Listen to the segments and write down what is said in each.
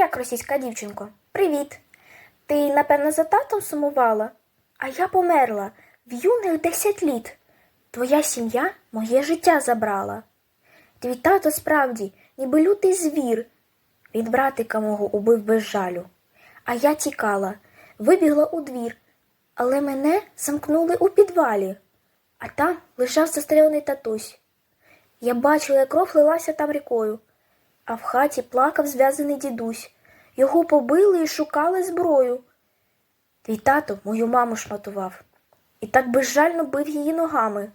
як, російська дівчинко? Привіт. Ти, напевно, за татом сумувала? А я померла в юних десять літ. Твоя сім'я моє життя забрала. Твій тато справді, ніби лютий звір. Від братика мого убив без жалю. А я тікала, вибігла у двір, але мене замкнули у підвалі, а там лежав застрелений татусь. Я бачила, як кров лилася там рікою, а в хаті плакав зв'язаний дідусь. Його побили і шукали зброю. Твій тато мою маму шматував і так безжально бив її ногами.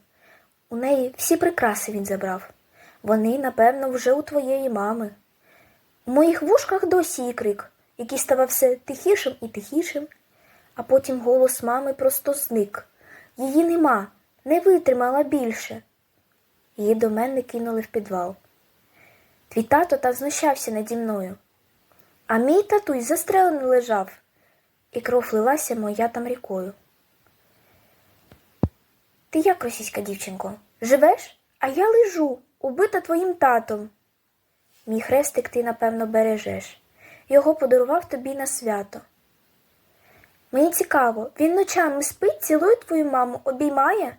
У неї всі прикраси він забрав. Вони, напевно, вже у твоєї мами. У моїх вушках досі її крик, який ставав все тихішим і тихішим, а потім голос мами просто зник. Її нема, не витримала більше. Її до мене кинули в підвал. Твій тато та знущався наді мною, а мій татусь застрелений лежав, і кров лилася моя там рікою. Ти як, російська дівчинко, живеш? А я лежу, убита твоїм татом. Мій хрестик ти, напевно, бережеш. Його подарував тобі на свято. Мені цікаво, він ночами спить, цілує твою маму, обіймає,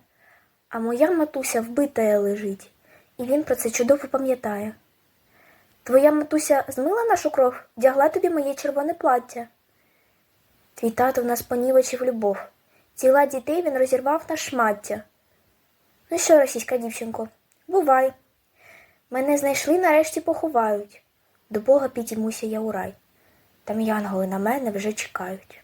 а моя матуся вбитая лежить, і він про це чудово пам'ятає. Твоя матуся змила нашу кров, вдягла тобі моє червоне плаття. Твій тато в нас понівечив любов. Тіла дітей він розірвав на шмаття. Ну що, російська дівчинко, бувай. Мене знайшли, нарешті поховають. До Бога підіймуся я у рай. Там янголи на мене вже чекають.